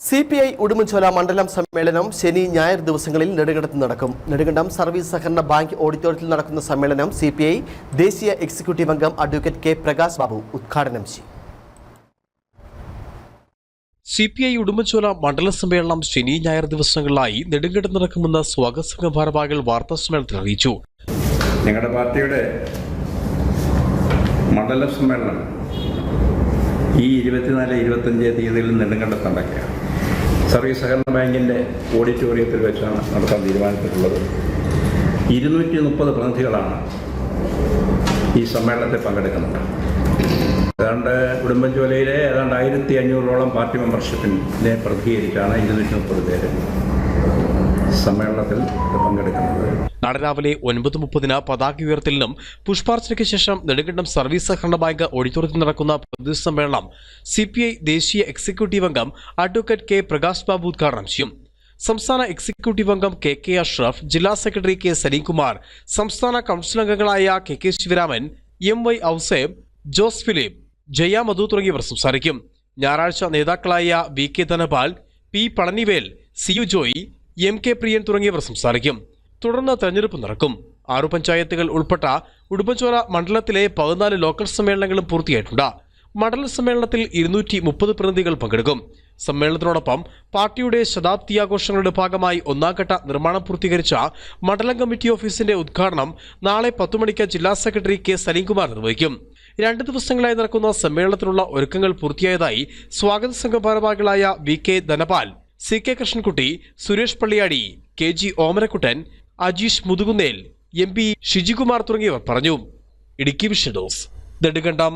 C P I Udumbanchola മണ്ഡലം സമ്മേളനം ശനി ഞായർ ദിവസങ്ങളിൽ നെടുങ്കണ്ടത്ത് നടക്കും. നെടുങ്കണ്ടം സർവീസ് സഹകരണ ബാങ്ക് ഓഡിറ്റോറിയത്തിൽ നടക്കുന്ന സമ്മേളനം സി പി ഐ ദേശീയ എക്സിക്യൂട്ടീവ് അംഗം അഡ്വക്കേറ്റ് കെ പ്രകാശ് ബാബു ഉദ്ഘാടനം ചെയ്യും. സി പി ഐ ഉടുമ്പൻചോല മണ്ഡല സമ്മേളനം ശനി ഞായർ ദിവസങ്ങളിലായി നെടുങ്കണ്ടം നടക്കുമെന്ന് സ്വാഗത സംഘം ഭാരവാഹികൾ വാർത്താ സമ്മേളനത്തിൽ അറിയിച്ചു. ഞങ്ങളുടെ പാർട്ടിയുടെ മണ്ഡല സമ്മേളനം ഈ ഇരുപത്തിനാല് ഇരുപത്തഞ്ച് തീയതികളിൽ നെടുങ്കണ്ടത്ത് നടക്കുക സർവീസ് സഹകരണ ബാങ്കിന്റെ ഓഡിറ്റോറിയത്തിൽ വെച്ചാണ് നടത്താൻ തീരുമാനിച്ചിട്ടുള്ളത്. ഇരുന്നൂറ്റി മുപ്പത് പ്രതിനിധികളാണ് ഈ സമ്മേളനത്തിൽ പങ്കെടുക്കുന്നത്. ഏതാണ്ട് ഉടുമ്പൻചോലയിലെ ഏതാണ്ട് ആയിരത്തി അഞ്ഞൂറോളം പാർട്ടി മെമ്പർഷിപ്പിനെ പ്രതിനിധീകരിച്ചാണ് ഇരുന്നൂറ്റി മുപ്പത് പേര് സമ്മേളനത്തിൽ പങ്കെടുക്കുന്നത്. നാളെ രാവിലെ ഒൻപത് മുപ്പതിന് പതാക ഉയർത്തലിനും പുഷ്പാർച്ചനയ്ക്ക് ശേഷം നെടുങ്കണ്ടം സർവീസ് സഹകരണ ബാങ്ക് ഓഡിറ്റോറിയത്തിൽ നടക്കുന്ന പ്രതിനിധി സമ്മേളനം സി ദേശീയ എക്സിക്യൂട്ടീവ് അംഗം അഡ്വക്കേറ്റ് കെ പ്രകാശ് ബാബു ഉദ്ഘാടനം ചെയ്യും. സംസ്ഥാന എക്സിക്യൂട്ടീവ് അംഗം കെ കെ അഷ്റഫ് ജില്ലാ സെക്രട്ടറി കെ സലീംകുമാർ സംസ്ഥാന കൗൺസിൽ അംഗങ്ങളായ K K Sivaraman M Y Ouseph Jose Philip Jaya Madhu തുടങ്ങിയവർ സംസാരിക്കും. ഞായറാഴ്ച നേതാക്കളായ V K Dhanapal P Palanivel C U Joy M K Priyan തുടങ്ങിയവർ സംസാരിക്കും. തുടർന്ന് തെരഞ്ഞെടുപ്പ് നടക്കും. ആറു പഞ്ചായത്തുകൾ ഉൾപ്പെട്ട ഉടുമ്പൻചോല മണ്ഡലത്തിലെ പതിനാല് ലോക്കൽ സമ്മേളനങ്ങളും പൂർത്തിയായിട്ടുണ്ട്. മണ്ഡല സമ്മേളനത്തിൽ ഇരുന്നൂറ്റി മുപ്പത് പ്രതിനിധികൾ പങ്കെടുക്കും. സമ്മേളനത്തിനോടൊപ്പം പാർട്ടിയുടെ ശതാബ്ദി ആഘോഷങ്ങളുടെ ഭാഗമായി ഒന്നാംഘട്ട നിർമ്മാണം പൂർത്തീകരിച്ച മണ്ഡലം കമ്മിറ്റി ഓഫീസിന്റെ ഉദ്ഘാടനം നാളെ പത്തു മണിക്ക് ജില്ലാ സെക്രട്ടറി കെ സലീംകുമാർ നിർവഹിക്കും. രണ്ട് ദിവസങ്ങളായി നടക്കുന്ന സമ്മേളനത്തിനുള്ള ഒരുക്കങ്ങൾ പൂർത്തിയായതായി സ്വാഗത സംഘ ഭാരവാഹികളായ V K Dhanapal C K Krishnankutty Suresh Palliyadi K G Omanakuttan Ajeesh Muthukunnel M P Shijikumar തുടങ്ങിയവർ പറഞ്ഞു. ഇടുക്കി വിഷൻ നെടുങ്കണ്ടം